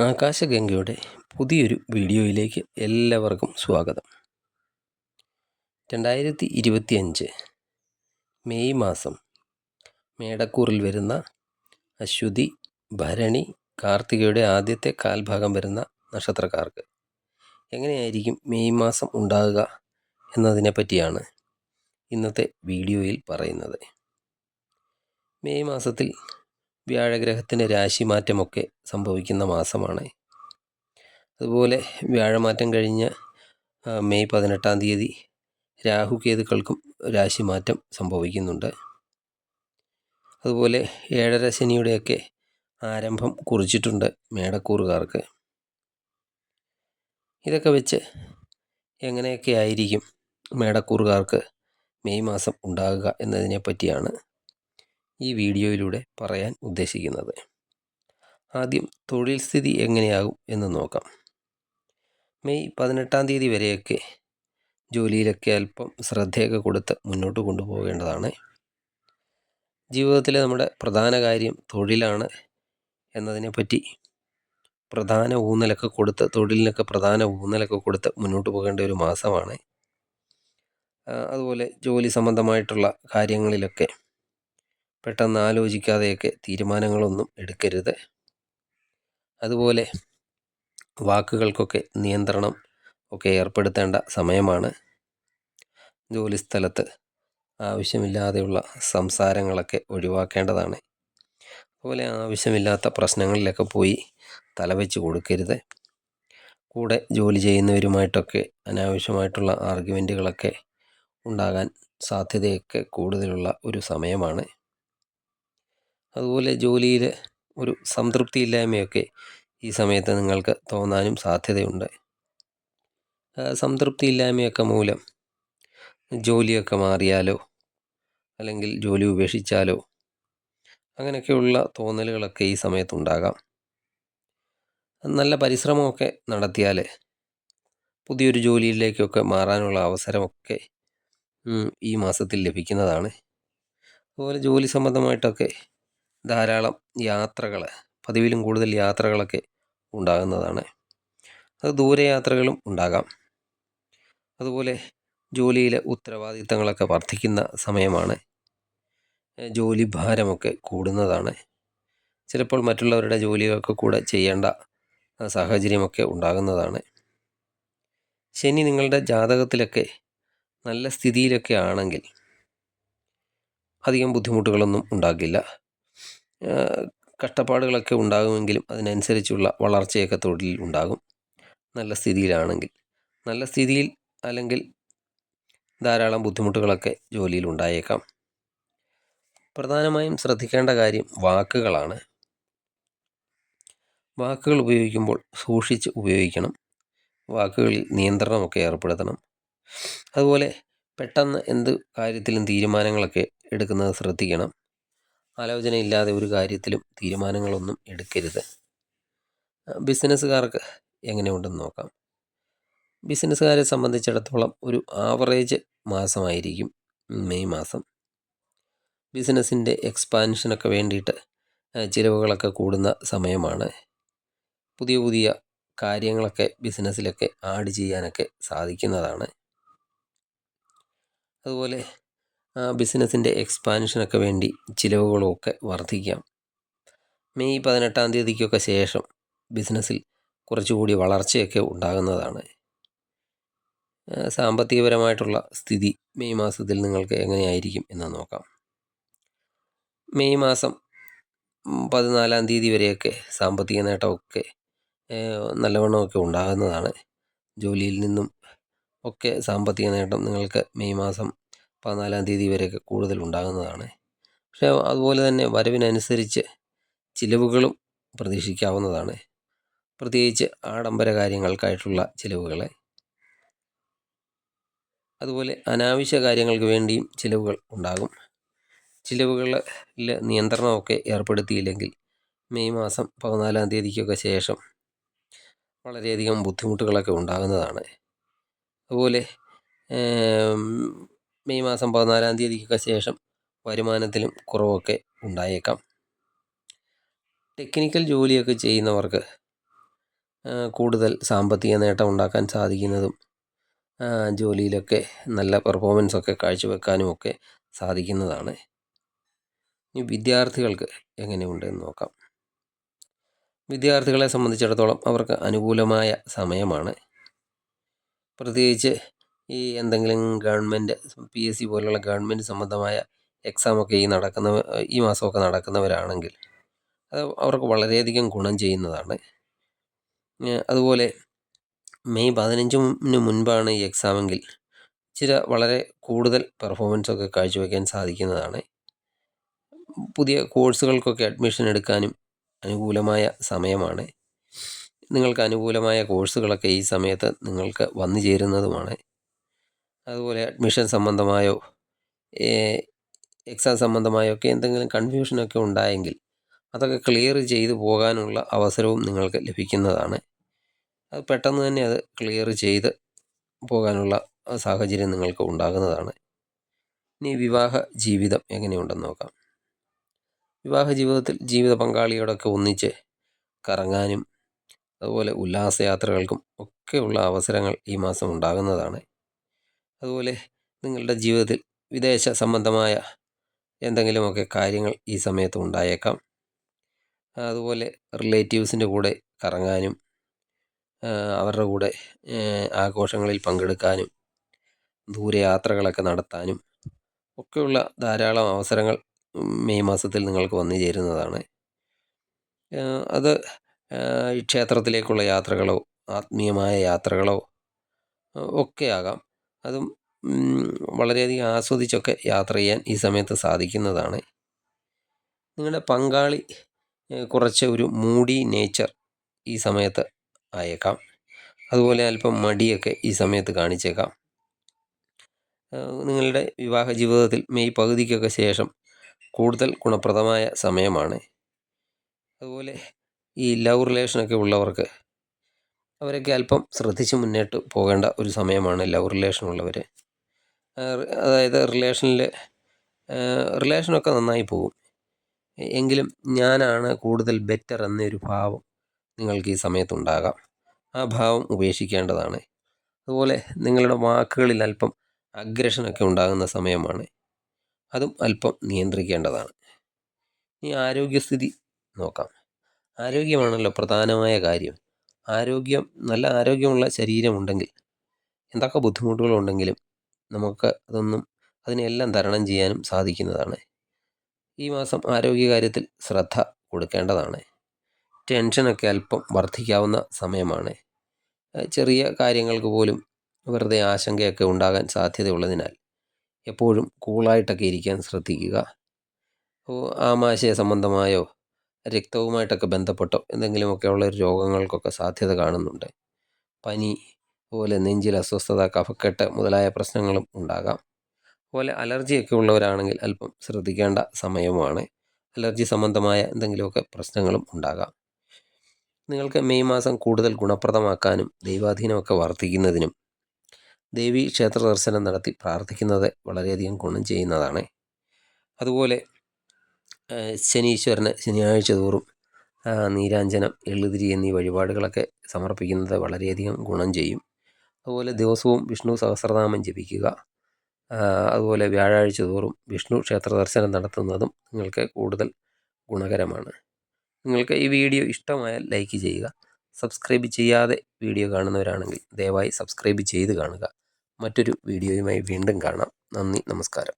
ആകാശഗംഗയുടെ പുതിയൊരു വീഡിയോയിലേക്ക് എല്ലാവർക്കും സ്വാഗതം. രണ്ടായിരത്തി ഇരുപത്തിയഞ്ച് മെയ് മാസം മേടക്കൂറിൽ വരുന്ന അശ്വതി ഭരണി കാർത്തികയുടെ ആദ്യത്തെ കാൽഭാഗം വരുന്ന നക്ഷത്രക്കാർക്ക് എങ്ങനെയായിരിക്കും മെയ് മാസം ഉണ്ടാകുക എന്നതിനെ പറ്റിയാണ് ഇന്നത്തെ വീഡിയോയിൽ പറയുന്നത്. മെയ് മാസത്തിൽ വ്യാഴഗ്രഹത്തിന് രാശിമാറ്റമൊക്കെ സംഭവിക്കുന്ന മാസമാണ്. അതുപോലെ വ്യാഴമാറ്റം കഴിഞ്ഞ് മെയ് പതിനെട്ടാം തീയതി രാഹുകേതുക്കൾക്കും രാശിമാറ്റം സംഭവിക്കുന്നുണ്ട്. അതുപോലെ ഏഴര ശനിയുടെയൊക്കെ ആരംഭം കുറിച്ചിട്ടുണ്ട് മേടക്കൂറുകാർക്ക്. ഇതൊക്കെ വെച്ച് എങ്ങനെയൊക്കെ ആയിരിക്കും മേടക്കൂറുകാർക്ക് മെയ് മാസം ഉണ്ടാകുക എന്നതിനെ പറ്റിയാണ് ഈ വീഡിയോയിലൂടെ പറയാൻ ഉദ്ദേശിക്കുന്നത്. ആദ്യം തൊഴിൽ സ്ഥിതി എങ്ങനെയാകും എന്ന് നോക്കാം. മെയ് പതിനെട്ടാം തീയതി വരെയൊക്കെ ജോലിയിലൊക്കെ അല്പം ശ്രദ്ധയൊക്കെ കൊടുത്ത് മുന്നോട്ട് കൊണ്ടുപോകേണ്ടതാണ്. ജീവിതത്തിലെ നമ്മുടെ പ്രധാന കാര്യം തൊഴിലാണ് എന്നതിനെപ്പറ്റി പ്രധാന ഊന്നലൊക്കെ കൊടുത്ത് തൊഴിലിനൊക്കെ പ്രധാന ഊന്നലൊക്കെ കൊടുത്ത് മുന്നോട്ട് പോകേണ്ട ഒരു മാസമാണ്. അതുപോലെ ജോലി സംബന്ധമായിട്ടുള്ള കാര്യങ്ങളിലൊക്കെ പെട്ടെന്ന് ആലോചിക്കാതെയൊക്കെ തീരുമാനങ്ങളൊന്നും എടുക്കരുത്. അതുപോലെ വാക്കുകൾക്കൊക്കെ നിയന്ത്രണം ഒക്കെ ഏർപ്പെടുത്തേണ്ട സമയമാണ്. ജോലിസ്ഥലത്ത് ആവശ്യമില്ലാതെയുള്ള സംസാരങ്ങളൊക്കെ ഒഴിവാക്കേണ്ടതാണ്. അതുപോലെ ആവശ്യമില്ലാത്ത പ്രശ്നങ്ങളിലൊക്കെ പോയി തലവെച്ച് കൊടുക്കരുത്. കൂടെ ജോലി ചെയ്യുന്നവരുമായിട്ടൊക്കെ അനാവശ്യമായിട്ടുള്ള ആർഗ്യുമെന്റുകളൊക്കെ ഉണ്ടാകാൻ സാധ്യതയൊക്കെ കൂടുതലുള്ള ഒരു സമയമാണ്. അതുപോലെ ജോലിയിൽ ഒരു സംതൃപ്തി സംതൃപ്തിയില്ലായ്മയൊക്കെ ഈ സമയത്ത് നിങ്ങൾക്ക് തോന്നാനും സാധ്യതയുണ്ട്. സംതൃപ്തി സംതൃപ്തിയില്ലായ്മയൊക്കെ മൂലം ജോലിയൊക്കെ മാറിയാലോ? അല്ലെങ്കിൽ ജോലി ഉപേക്ഷിച്ചാലോ? അങ്ങനെയൊക്കെയുള്ള തോന്നലുകളൊക്കെ ഈ സമയത്തുണ്ടാകാം. നല്ല പരിശ്രമമൊക്കെ നടത്തിയാൽ പുതിയൊരു ജോലിയിലേക്കൊക്കെ മാറാനുള്ള അവസരമൊക്കെ ഈ മാസത്തിൽ ലഭിക്കുന്നതാണ്. അതുപോലെ ജോലി സംബന്ധമായിട്ടൊക്കെ ധാരാളം യാത്രകൾ പതിവിലും കൂടുതൽ യാത്രകളൊക്കെ ഉണ്ടാകുന്നതാണ്. അത് ദൂരയാത്രകളും ഉണ്ടാകാം. അതുപോലെ ജോലിയിലെ ഉത്തരവാദിത്തങ്ങളൊക്കെ വർദ്ധിക്കുന്ന സമയമാണ്. ജോലി ഭാരമൊക്കെ കൂടുന്നതാണ്. ചിലപ്പോൾ മറ്റുള്ളവരുടെ ജോലിയൊക്കെ കൂടെ ചെയ്യേണ്ട സാഹചര്യമൊക്കെ ഉണ്ടാകുന്നതാണ്. ശനി നിങ്ങളുടെ ജാതകത്തിലൊക്കെ നല്ല സ്ഥിതിയിലൊക്കെ ആണെങ്കിൽ അധികം ബുദ്ധിമുട്ടുകളൊന്നും ഉണ്ടാകില്ല. കഷ്ടപ്പാടുകളൊക്കെ ഉണ്ടാകുമെങ്കിലും അതിനനുസരിച്ചുള്ള വളർച്ചയൊക്കെ തൊഴിലിൽ ഉണ്ടാകും. നല്ല സ്ഥിതിയിലാണെങ്കിൽ. നല്ല സ്ഥിതിയിൽ അല്ലെങ്കിൽ ധാരാളം ബുദ്ധിമുട്ടുകളൊക്കെ ജോലിയിൽ ഉണ്ടായേക്കാം. പ്രധാനമായും ശ്രദ്ധിക്കേണ്ട കാര്യം വാക്കുകളാണ്. വാക്കുകൾ ഉപയോഗിക്കുമ്പോൾ സൂക്ഷിച്ച് ഉപയോഗിക്കണം. വാക്കുകളിൽ നിയന്ത്രണമൊക്കെ ഏർപ്പെടുത്തണം. അതുപോലെ പെട്ടെന്ന് എന്ത് കാര്യത്തിലും തീരുമാനങ്ങളൊക്കെ എടുക്കുന്നത് ശ്രദ്ധിക്കണം. ആലോചനയില്ലാതെ ഒരു കാര്യത്തിലും തീരുമാനങ്ങളൊന്നും എടുക്കരുത്. ബിസിനസ്സുകാർക്ക് എങ്ങനെയുണ്ടെന്ന് നോക്കാം. ബിസിനസ്സുകാരെ സംബന്ധിച്ചിടത്തോളം ഒരു ആവറേജ് മാസമായിരിക്കും മെയ് മാസം. ബിസിനസ്സിന്റെ എക്സ്പാൻഷനൊക്കെ വേണ്ടിയിട്ട് ചിലവുകളൊക്കെ കൂടുന്ന സമയമാണ്. പുതിയ പുതിയ കാര്യങ്ങളൊക്കെ ബിസിനസ്സിലൊക്കെ ആഡ് ചെയ്യാനൊക്കെ സാധിക്കുന്നതാണ്. അതുപോലെ ബിസിനസ്സിന്റെ എക്സ്പാൻഷനൊക്കെ വേണ്ടി ചിലവുകളൊക്കെ വർദ്ധിക്കാം. മെയ് പതിനെട്ടാം തീയതിക്കൊക്കെ ശേഷം ബിസിനസ്സിൽ കുറച്ചുകൂടി വളർച്ചയൊക്കെ ഉണ്ടാകുന്നതാണ്. സാമ്പത്തികപരമായിട്ടുള്ള സ്ഥിതി മെയ് മാസത്തിൽ നിങ്ങൾക്ക് എങ്ങനെയായിരിക്കും എന്ന് നോക്കാം. മെയ് മാസം പതിനാലാം തീയതി വരെയൊക്കെ സാമ്പത്തിക നേട്ടമൊക്കെ നല്ലവണ്ണമൊക്കെ ഉണ്ടാകുന്നതാണ്. ജോലിയിൽ നിന്നും ഒക്കെ സാമ്പത്തിക നേട്ടം നിങ്ങൾക്ക് മെയ് മാസം പതിനാലാം തീയതി വരെയൊക്കെ കൂടുതൽ ഉണ്ടാകുന്നതാണ് പക്ഷേ അതുപോലെ തന്നെ വരവിനനുസരിച്ച് ചിലവുകളും പ്രതീക്ഷിക്കാവുന്നതാണ്. പ്രത്യേകിച്ച് ആഡംബര കാര്യങ്ങൾക്കായിട്ടുള്ള ചിലവുകളെ. അതുപോലെ അനാവശ്യ കാര്യങ്ങൾക്ക് വേണ്ടിയും ചിലവുകൾ ഉണ്ടാകും. ചിലവുകളിൽ നിയന്ത്രണമൊക്കെ ഏർപ്പെടുത്തിയില്ലെങ്കിൽ മെയ് മാസം പതിനാലാം തീയതിക്കൊക്കെ ശേഷം വളരെയധികം ബുദ്ധിമുട്ടുകളൊക്കെ ഉണ്ടാകുന്നതാണ്. അതുപോലെ മെയ് മാസം പതിനാലാം തീയതിക്കൊക്കെ ശേഷം വരുമാനത്തിലും കുറവൊക്കെ ഉണ്ടായേക്കാം. ടെക്നിക്കൽ ജോലിയൊക്കെ ചെയ്യുന്നവർക്ക് കൂടുതൽ സാമ്പത്തിക നേട്ടം ഉണ്ടാക്കാൻ സാധിക്കുന്നതും ജോലിയിലൊക്കെ നല്ല പെർഫോമൻസ് ഒക്കെ കാഴ്ചവെക്കാനും ഒക്കെ സാധിക്കുന്നതാണ്. ഇനി വിദ്യാർത്ഥികൾക്ക് എങ്ങനെയുണ്ടെന്ന് നോക്കാം. വിദ്യാർത്ഥികളെ സംബന്ധിച്ചിടത്തോളം അവർക്ക് അനുകൂലമായ സമയമാണ്. പ്രത്യേകിച്ച് ഈ എന്തെങ്കിലും ഗവൺമെന്റ് പി എസ് സി പോലുള്ള ഗവൺമെന്റ് സംബന്ധമായ എക്സാമൊക്കെ ഈ നടക്കുന്ന ഈ മാസമൊക്കെ നടക്കുന്നവരാണെങ്കിൽ അത് അവർക്ക് വളരെയധികം ഗുണം ചെയ്യുന്നതാണ്. അതുപോലെ മെയ് പതിനഞ്ചിന് മുൻപാണ് ഈ എക്സാമെങ്കിൽ ചില വളരെ കൂടുതൽ പെർഫോമൻസൊക്കെ കാഴ്ചവെക്കാൻ സാധിക്കുന്നതാണ്. പുതിയ കോഴ്സുകൾക്കൊക്കെ അഡ്മിഷൻ എടുക്കാനും അനുകൂലമായ സമയമാണ്. നിങ്ങൾക്ക് അനുകൂലമായ കോഴ്സുകളൊക്കെ ഈ സമയത്ത് നിങ്ങൾക്ക് വന്നു ചേരുന്നതുമാണ്. അതുപോലെ അഡ്മിഷൻ സംബന്ധമായോ എക്സാം സംബന്ധമായോ ഒക്കെ എന്തെങ്കിലും കൺഫ്യൂഷനൊക്കെ ഉണ്ടായെങ്കിൽ അതൊക്കെ ക്ലിയർ ചെയ്തു പോകാനുള്ള അവസരവും നിങ്ങൾക്ക് ലഭിക്കുന്നതാണ്. അത് പെട്ടെന്ന് തന്നെ അത് ക്ലിയർ ചെയ്ത് പോകാനുള്ള സാഹചര്യം നിങ്ങൾക്ക് ഉണ്ടാകുന്നതാണ്. ഇനി വിവാഹ ജീവിതം എങ്ങനെയുണ്ടെന്ന് നോക്കാം. വിവാഹ ജീവിതത്തിൽ ജീവിത പങ്കാളിയോടൊക്കെ ഒന്നിച്ച് കറങ്ങാനും അതുപോലെ ഉല്ലാസയാത്രകൾക്കും ഒക്കെയുള്ള അവസരങ്ങൾ ഈ മാസം ഉണ്ടാകുന്നതാണ്. അതുപോലെ നിങ്ങളുടെ ജീവിതത്തിൽ വിദേശ സംബന്ധമായ എന്തെങ്കിലുമൊക്കെ കാര്യങ്ങൾ ഈ സമയത്ത് ഉണ്ടായേക്കാം. അതുപോലെ റിലേറ്റീവ്സിന്റെ കൂടെ കറങ്ങാനും അവരുടെ കൂടെ ആഘോഷങ്ങളിൽ പങ്കെടുക്കാനും ദൂരയാത്രകളൊക്കെ നടത്താനും ഒക്കെയുള്ള ധാരാളം അവസരങ്ങൾ മെയ് മാസത്തിൽ നിങ്ങൾക്ക് വന്നു ചേരുന്നതാണ്. അത് ക്ഷേത്രത്തിലേക്കുള്ള യാത്രകളോ ആത്മീയമായ യാത്രകളോ ഒക്കെ ആകാം. അതും വളരെയധികം ആസ്വദിച്ചൊക്കെ യാത്ര ചെയ്യാൻ ഈ സമയത്ത് സാധിക്കുന്നതാണ്. നിങ്ങളുടെ പങ്കാളി കുറച്ച് ഒരു മൂടി നേച്ചർ ഈ സമയത്ത് ആയേക്കാം. അതുപോലെ അല്പം മടിയൊക്കെ ഈ സമയത്ത് കാണിച്ചേക്കാം. നിങ്ങളുടെ വിവാഹ ജീവിതത്തിൽ മെയ് പകുതിക്കൊക്കെ ശേഷം കൂടുതൽ ഗുണപ്രദമായ സമയമാണ്. അതുപോലെ ഈ ലവ് റിലേഷനൊക്കെ ഉള്ളവർക്ക് അവരൊക്കെ അല്പം ശ്രദ്ധിച്ച് മുന്നോട്ട് പോകേണ്ട ഒരു സമയമാണ് ലവ് റിലേഷനുള്ളവർ അതായത് റിലേഷനിൽ റിലേഷനൊക്കെ നന്നായി പോകും. എങ്കിലും ഞാനാണ് കൂടുതൽ ബെറ്റർ എന്നൊരു ഭാവം നിങ്ങൾക്ക് ഈ സമയത്തുണ്ടാകാം. ആ ഭാവം ഉപേക്ഷിക്കേണ്ടതാണ്. അതുപോലെ നിങ്ങളുടെ വാക്കുകളിൽ അല്പം അഗ്രഷനൊക്കെ ഉണ്ടാകുന്ന സമയമാണ്. അതും അല്പം നിയന്ത്രിക്കേണ്ടതാണ്. ഈ ആരോഗ്യസ്ഥിതി നോക്കാം. ആരോഗ്യമാണല്ലോ പ്രധാനമായ കാര്യം. ആരോഗ്യം നല്ല ആരോഗ്യമുള്ള ശരീരമുണ്ടെങ്കിൽ എന്തൊക്കെ ബുദ്ധിമുട്ടുകളുണ്ടെങ്കിലും നമുക്ക് അതൊന്നും അതിനെല്ലാം തരണം ചെയ്യാനും സാധിക്കുന്നതാണ്. ഈ മാസം ആരോഗ്യകാര്യത്തിൽ ശ്രദ്ധ കൊടുക്കേണ്ടതാണ്. ടെൻഷനൊക്കെ അല്പം വർദ്ധിക്കാവുന്ന സമയമാണ്. ചെറിയ കാര്യങ്ങൾക്ക് പോലും വെറുതെ ആശങ്കയൊക്കെ ഉണ്ടാകാൻ സാധ്യതയുള്ളതിനാൽ എപ്പോഴും കൂളായിട്ടൊക്കെ ഇരിക്കാൻ ശ്രദ്ധിക്കുക. ആമാശയ സംബന്ധമായോ രക്തവുമായിട്ടൊക്കെ ബന്ധപ്പെട്ടോ എന്തെങ്കിലുമൊക്കെ ഉള്ള രോഗങ്ങൾക്കൊക്കെ സാധ്യത കാണുന്നുണ്ട്. പനി അതുപോലെ നെഞ്ചിൽ അസ്വസ്ഥത കഫക്കെട്ട് മുതലായ പ്രശ്നങ്ങളും ഉണ്ടാകാം. അതുപോലെ അലർജിയൊക്കെ ഉള്ളവരാണെങ്കിൽ അല്പം ശ്രദ്ധിക്കേണ്ട സമയമാണ്. അലർജി സംബന്ധമായ എന്തെങ്കിലുമൊക്കെ പ്രശ്നങ്ങളും ഉണ്ടാകാം. നിങ്ങൾക്ക് മെയ് മാസം കൂടുതൽ ഗുണപ്രദമാക്കാനും ദൈവാധീനമൊക്കെ വർദ്ധിക്കുന്നതിനും ദേവി ക്ഷേത്ര ദർശനം നടത്തി പ്രാർത്ഥിക്കുന്നത് വളരെയധികം ഗുണം ചെയ്യുന്നതാണ്. അതുപോലെ ശനീശ്വരന് ശനിയാഴ്ച തോറും നീരാഞ്ജനം എള്ളുതിരി എന്നീ വഴിപാടുകളൊക്കെ സമർപ്പിക്കുന്നത് വളരെയധികം ഗുണം ചെയ്യും. അതുപോലെ ദിവസവും വിഷ്ണു സഹസ്രനാമം ജപിക്കുക അതുപോലെ വ്യാഴാഴ്ച തോറും വിഷ്ണു ക്ഷേത്ര ദർശനം നടത്തുന്നതും നിങ്ങൾക്ക് കൂടുതൽ ഗുണകരമാണ്. നിങ്ങൾക്ക് ഈ വീഡിയോ ഇഷ്ടമായാൽ ലൈക്ക് ചെയ്യുക സബ്സ്ക്രൈബ് ചെയ്യാതെ വീഡിയോ കാണുന്നവരാണെങ്കിൽ ദയവായി സബ്സ്ക്രൈബ് ചെയ്ത് കാണുക. മറ്റൊരു വീഡിയോയുമായി വീണ്ടും കാണാം. നന്ദി നമസ്കാരം.